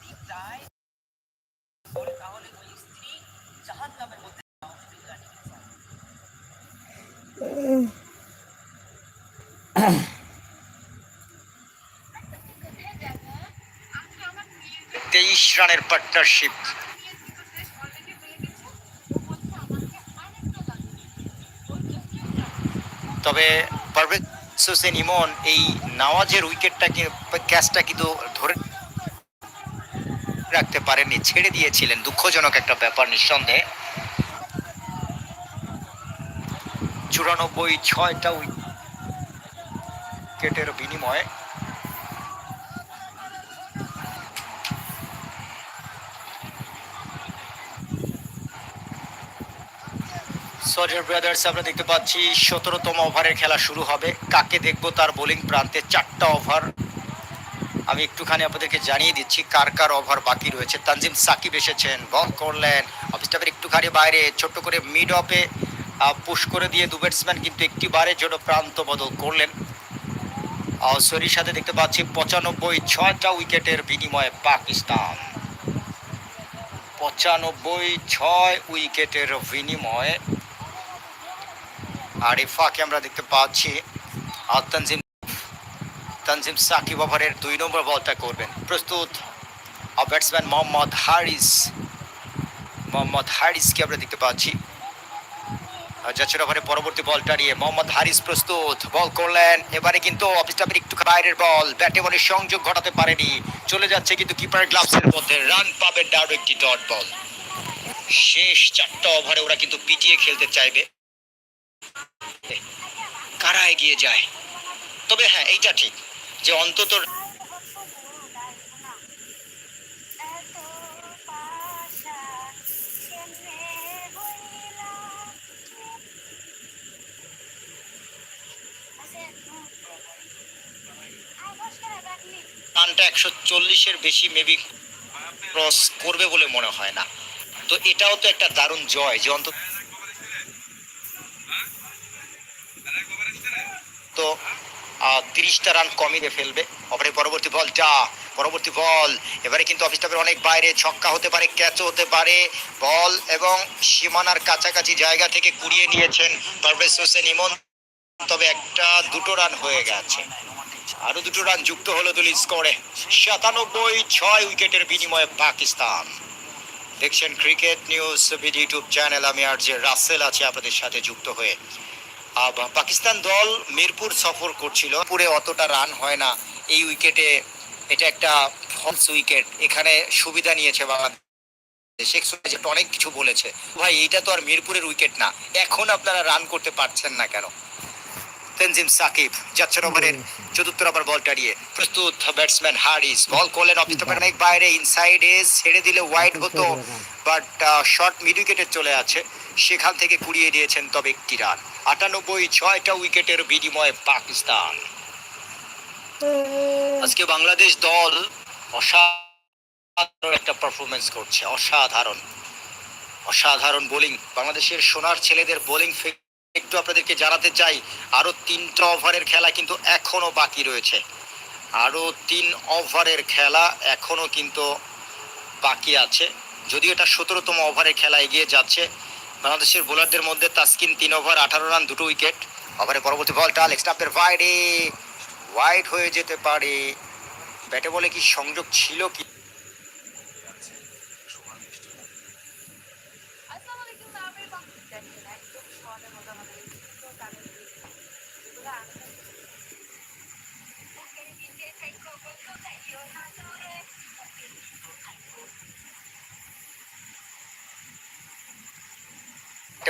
দীপ রায় তাহলে ওই স্ত্রী জাহান নামের মধ্যে যায়। তেইশ রানের পার্টনারশিপ তবে পারভেজ হোসেন ইমন, এই নওয়াজের উইকেটটাকে ক্যাচটা কিন্তু ধরে রাখতে পারেননি, ছেড়ে দিয়েছিলেন। দুঃখজনক একটা ব্যাপার নিঃসন্দেহে। চুরানব্বই ছয়টা উইকেটের বিনিময়ে সজার ব্রাদার্স, আমরা দেখতে পাচ্ছি সতেরোতম ওভারের খেলা শুরু হবে। কাকে দেখব তার বোলিং প্রান্তে চারটা ওভার? আমি একটুখানি আপনাদেরকে জানিয়ে দিচ্ছি কার কার ওভার বাকি রয়েছে। তানজিম সাকিব এসেছেন বল করলেন অফিসটাপের একটুখানি বাইরে, ছোট্ট করে মিড অফে পুশ করে দিয়ে দু ব্যাটসম্যান কিন্তু একটি বারের জন্য প্রান্ত বদল করলেন। সরির সাথে দেখতে পাচ্ছি পঁচানব্বই ছয়টা উইকেটের বিনিময়ে পাকিস্তান। পঁচানব্বই ছয় উইকেটের বিনিময়ে আর এই ফাঁকে আমরা দেখতে পাচ্ছি। আর তানজিম সাকিব ওভারের দুই নম্বর বলটা করবেন। প্রস্তুত ব্যাটসম্যান মোহাম্মদ হারিস। মোহাম্মদ হারিসকে আমরা দেখতে পাচ্ছি। যাচ্ছেন ওভারে পরবর্তী বলটা নিয়ে। মোহাম্মদ হারিস প্রস্তুত, বল করলেন। এবারে কিন্তু অফিস একটু বাইরের বল। ব্যাটে বলে সংযোগ ঘটাতে পারেনি। চলে যাচ্ছে কিন্তু কিপার গ্লাভসের মধ্যে। রান পাবে দারুণ একটি ডট বল শেষ চারটা ওভারে ওরা কিন্তু পিটিয়ে খেলতে চাইবে। কারা এগিয়ে যায়? তবে হ্যাঁ এইটা ঠিক। যে অন্তত রানটা একশো চল্লিশের বেশি মেবি ক্রস করবে বলে মনে হয় না। তো এটাও তো একটা দারুণ জয় যে অন্তত তো তিরিশটা রান কমিয়ে ফেলবে। ওপরে পরবর্তী বলটা পরবর্তী বল এবারে কিন্তু অফিস টাপের অনেক বাইরে, ছক্কা হতে পারে ক্যাচও হতে পারে। বল এবং সীমানার কাছাকাছি জায়গা থেকে কুড়িয়ে নিয়েছেন পারভেজ হোসেন ইমন। তবে একটা, দুটো রান হয়ে গেছে। আরও দুটো রান যুক্ত হলো দল স্কোরে সাতানব্বই ছয় উইকেটের বিনিময়ে পাকিস্তান। দেখছেন ক্রিকেট নিউজ ইউটিউব চ্যানেল আমি আর যে রাসেল আছে আপনাদের সাথে যুক্ত হয়ে। পাকিস্তান দল মিরপুর সফর করছিল। পুরে অতটা রান হয় না। এই উইকেটে এটা একটা ফলস উইকেট। এখানে সুবিধা নিয়েছে বাংলাদেশ। অনেক কিছু বলেছে। ভাই, এইটা তো আর মিরপুরের উইকেট না। এখন আপনারা রান করতে পারছেন না কেন? তেনজিম সাকিব যাচ্ছেন ওভারের চতুর্থ ওভার বল টাড়িয়ে প্রস্তুত ব্যাটসম্যান হারিস। বল করলেন অফিস অনেক বাইরে ইনসাইড ছেড়ে দিলে ওয়াইড হতো বাট শর্ট মিড উইকেটে চলে আছে। সেখান থেকে কুড়িয়ে দিয়েছেন তবে একটি রান। আটানব্বই ছয়টা উইকেটের বিনিময়ে পাকিস্তান। আজকে বাংলাদেশ দল অসাধারণ একটা পারফরমেন্স করছে। অসাধারণ। অসাধারণ বোলিং বাংলাদেশের সোনার ছেলেদের বোলিং একটু আপনাদেরকে জানাতে চাই, আরও তিনটা ওভারের খেলা কিন্তু এখনও বাকি রয়েছে। আরও তিন ওভারের খেলা এখনও কিন্তু বাকি আছে। যদিও এটা সতেরোতম ওভারের খেলা এগিয়ে যাচ্ছে, বাংলাদেশের বোলারদের মধ্যে তাসকিন তিন ওভার, আঠারো রান, দুটো উইকেট। ওভারে পরবর্তী বলটা আলেক্স টাপের বাইরে ওয়াইড হয়ে যেতে পারে। ব্যাটে বলে কি সংযোগ ছিল কি আসসালামু আলাইকুম নামের বাংলা দেখেন আমাদের তো তাদের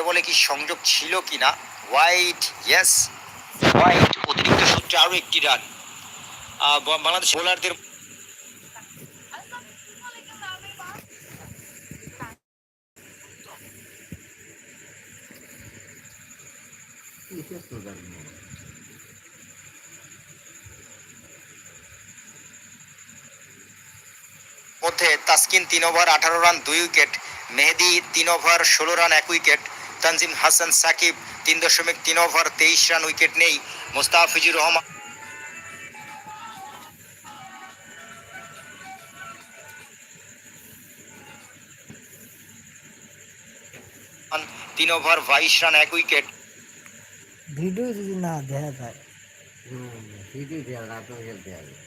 বলে কি সংযোগ ছিল কি না হোয়াইট ইয়েস হোয়াইট অতিরিক্ত সূত্রে আরও একটি রান বাংলাদেশ বোলারদের মধ্যে তাসকিন তিন ওভার আঠারো রান দুই উইকেট। মেহেদি তিন ওভার ষোলো রান এক উইকেট। তানজিম হাসান সাকিব তিন দশমিক তিন ওভার তেইশ রান উইকেট নেই। মোস্তাফিজুর রহমান তিন ওভার বাইশ রান এক উইকেট। ভিডিও যদি না দেখা ভিডিও দেওয়া আপনাকে দেওয়া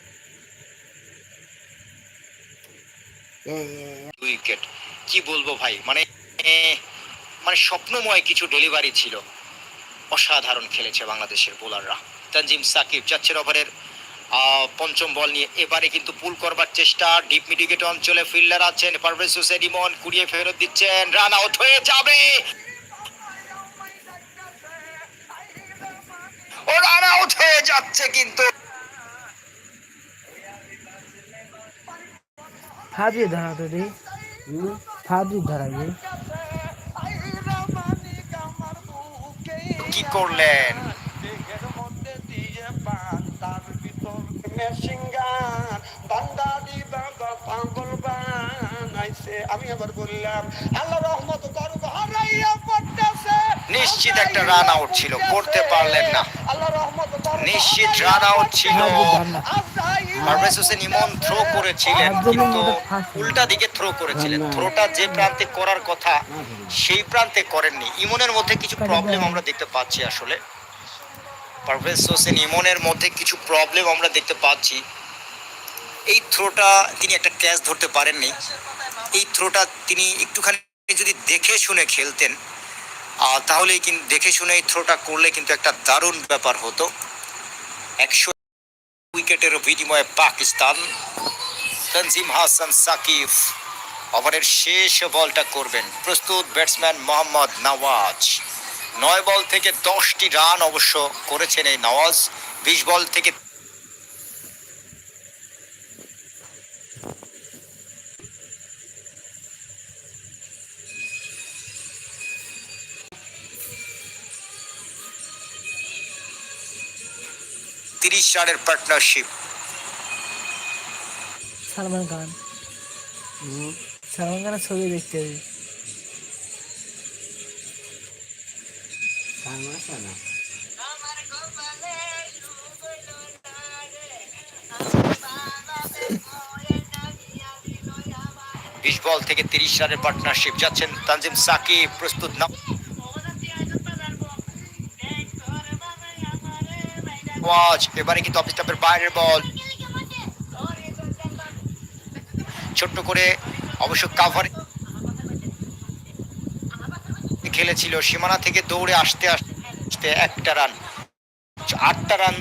উইকেট কি বলব ভাই? মানে মানে স্বপ্নময় কিছু ডেলিভারি ছিল। অসাধারণ খেলেছে বাংলাদেশের বোলাররা তানজিম সাকিব যাচ্ছেন ওভারের পঞ্চম বল নিয়ে। এবারে কিন্তু পুল করবার চেষ্টা। ডিপ মিডিকেট অঞ্চলে ফিল্ডার আছেন পারভেজ হোসেন ইমন, কুড়িয়ে ফেরত দিচ্ছেন। রান আউট হয়ে যাবে! ও রান আউট হয়ে যাচ্ছে কিন্তু। ফাজি ধরা তো রে ফাজি ধরা রে কি করলেন? আমি আবার বললাম আল্লাহ রহমত করব হারাইয়া পড়তেছে নিশ্চিত একটা রান আউট ছিল করতে পারলেন না। আল্লাহ রহমত করব নিশ্চিত রান আউট ছিল। পারভেজ হোসেন ইমন থ্রো করেছিলেন কিন্তু উল্টা দিকে থ্রো করেছিলেন। থ্রোটা যে প্রান্তে করার কথা সেই প্রান্তে করেননি। ইমনের মধ্যে কিছু প্রবলেম আমরা দেখতে পাচ্ছি আসলে। পারভেজ হোসেন ইমনের মধ্যে কিছু প্রবলেম আমরা দেখতে পাচ্ছি। এই থ্রোটা তিনি একটা ক্যাচ ধরতে পারেননি। এই থ্রোটা তিনি একটুখানি যদি দেখে শুনে খেলতেন আহ, তাহলে কিন্তু দেখে শুনে এই থ্রোটা করলে কিন্তু একটা দারুণ ব্যাপার হতো। একশো উইকেটের বিনিময়ে পাকিস্তান তনজিম হাসান সাকিব ওভারের শেষ বলটা করবেন। প্রস্তুত ব্যাটসম্যান মোহাম্মদ নওয়াজ। নয় বল থেকে দশটি রান অবশ্য করেছেন এই নওয়াজ। বিশ বল থেকে তিরিশ রানের পার্টনারশিপ সালমান খান। সালমান খানের ছবি দেখতে হবে। না বিশ বল থেকে তিরিশ রানের পার্টনারশিপ যাচ্ছেন তানজিম সাকিব প্রস্তুত না ওয়াজ এবারে কিন্তু অফিস টাপের বাইরের বল ছোট্ট করে অবশ্য কাভার খেলেছিল। সীমানা থেকে দৌড়ে আসতে আসতে একটা রান আটটা রান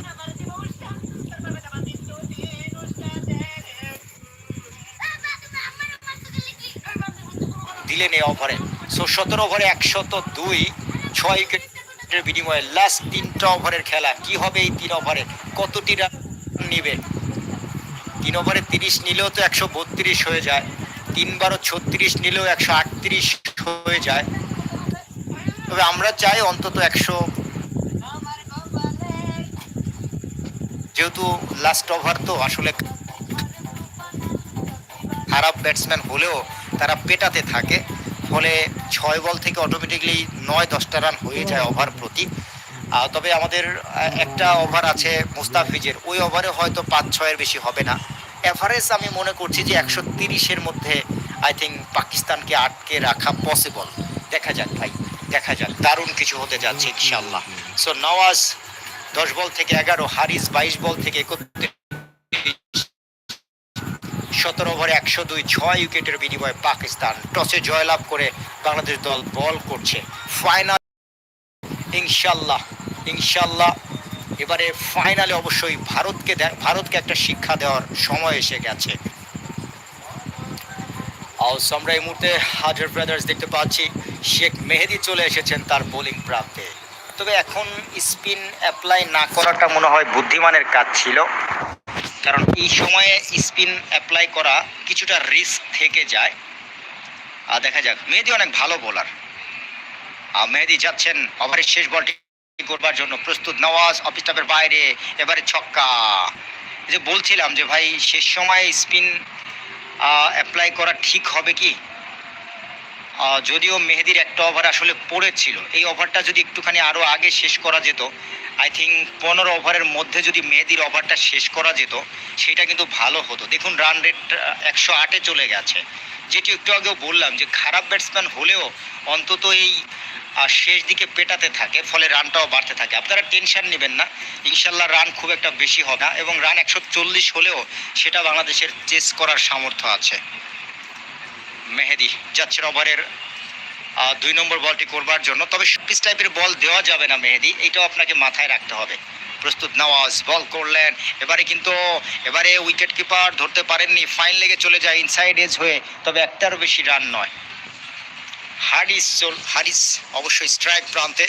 দিলেন এই ওভারে সো সতেরো ওভারে একশত দুই, ছয় উইকেটের বিনিময়ে লাস্ট তিনটা ওভারের খেলা। কি হবে এই তিন ওভারে কতটি রান নিবে? তিন ওভারে তিরিশ নিলেও তো একশো বত্রিশ হয়ে যায়। তিন বারো ছত্রিশ নিলেও একশো আটত্রিশ হয়ে যায়। তবে আমরা চাই অন্তত একশো। যেহেতু লাস্ট ওভার তো, আসলে খারাপ ব্যাটসম্যান হলেও তারা পেটাতে থাকে। ফলে ছয় বল থেকে অটোমেটিকলি নয় দশটা রান হয়ে যায় ওভার প্রতি। তবে আমাদের একটা ওভার আছে মুস্তাফিজের। ওই ওভারে হয়তো পাঁচ, ছয়ের বেশি হবে না। এভারেজ আমি মনে করছি যে একশো তিরিশের মধ্যে আই থিঙ্ক পাকিস্তানকে আটকে রাখা পসিবল দেখা যাক ভাই, দেখা যাক। দারুণ কিছু হতে যাচ্ছে ইনশাল্লাহ সো নওয়াজ দশ বল থেকে এগারো, হারিস বাইশ বল থেকে একত্রিশ। সতেরো ওভারে একশো দুই, ছয় উইকেটের বিনিময়ে পাকিস্তান টসে জয়লাভ করে বাংলাদেশ দল বল করছে। ফাইনাল ইনশাল্লাহ ইনশাল্লাহ। এবারে ফাইনালে অবশ্যই ভারতকে ভারতকে একটা শিক্ষা দেওয়ার সময় এসে গেছে। আমরা এই মুহূর্তে হাজার ব্রাদার্স দেখতে পাচ্ছি। শেখ মেহেদি চলে এসেছেন তার বোলিং প্রান্তে। তবে এখন স্পিন অ্যাপ্লাই না করাটা মনে হয় বুদ্ধিমানের কাজ ছিল। কারণ এই সময়ে স্পিন অ্যাপ্লাই করা কিছুটা রিস্ক থেকে যায়। আর দেখা যাক, মেহেদি অনেক ভালো বোলার আর মেহেদি যাচ্ছেন, ওভারের শেষ বলটি করবার জন্য প্রস্তুত নওয়াজ অফিস স্টাফের বাইরে, এবারে ছক্কা। যে বলছিলাম যে ভাই, শেষ সময়ে স্পিন অ্যাপ্লাই করা ঠিক হবে কি? যদিও মেহেদির একটা ওভার আসলে পড়েছিল, এই ওভারটা যদি একটুখানি আরও আগে শেষ করা যেত আই থিঙ্ক পনেরো ওভারের মধ্যে যদি মেহেদির ওভারটা শেষ করা যেত, সেটা কিন্তু ভালো হতো। দেখুন রান রেট একশো আটে চলে গেছে। যেটি একটু আগেও বললাম যে, খারাপ ব্যাটসম্যান হলেও অন্তত এই শেষ দিকে পেটাতে থাকে, ফলে রানটাও বাড়তে থাকে। আপনারা টেনশন নেবেন না। ইনশাল্লাহ রান খুব একটা বেশি হবে না এবং রান একশো চল্লিশ হলেও সেটা বাংলাদেশের চেস করার সামর্থ্য আছে। মেহেদি যাচ্ছেন ওভারের দুই নম্বর বলটি করবার জন্য। তবে শপিস টাইপের বল দেওয়া যাবে না মেহেদি, এটাও আপনাকে মাথায় রাখতে হবে। প্রস্তুত নওয়াজ বল করলেন। এবারে কিন্তু, এবারে উইকেট কিপার ধরতে পারেননি ফাইন লেগে চলে যায় ইনসাইড এজ হয়ে, তবে একটারও বেশি রান নয়। হারিস চল, হারিস অবশ্যই স্ট্রাইক প্রান্তে।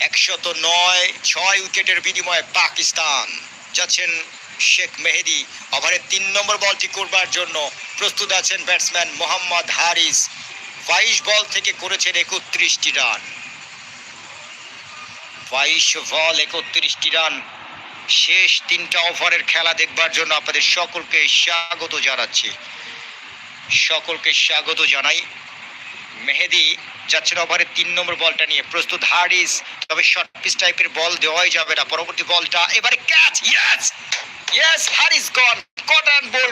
একশত নয়, ছয় উইকেটের বিনিময়ে পাকিস্তান যাচ্ছেন শেখ মেহেদি। ওভারের তিন নম্বর বলটি করবার জন্য প্রস্তুত আছেন ব্যাটসম্যান মোহাম্মদ হারিস। বাইশ বল থেকে করেছেন একত্রিশটি রান। বাইশ বল, একত্রিশটি রান। শেষ তিনটা ওভারের খেলা দেখবার জন্য আপনাদের সকলকে স্বাগত জানাচ্ছি। সকলকে স্বাগত জানাই। মেহেদি যাচ্ছেন ওভারে তিন নম্বর বলটা নিয়ে। প্রস্তুত হারিস, তবে শর্ট পিস টাইপের বল দেওয়াই যাবে না। পরবর্তী বলটা, এবারে catch yes yes Haris gone caught and bowl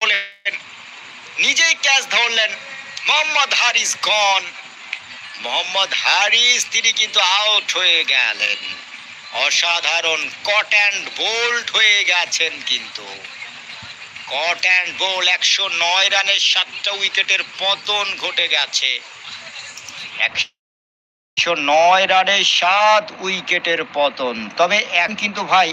হলেন নিজেই ক্যাচ ধরলেন। মোহাম্মদ হারিস গন মোহাম্মদ হারিস, তিনি কিন্তু আউট হয়ে গেলেন। অসাধারণ কট অ্যান্ড বোল্ড হয়ে গেছেন কিন্তু। কট অ্যান্ড বোল একশো নয় রানের সাতটা উইকেটের পতন ঘটে গেছে। একশো নয় রানে সাত উইকেটের পতন। তবে এক কিন্তু ভাই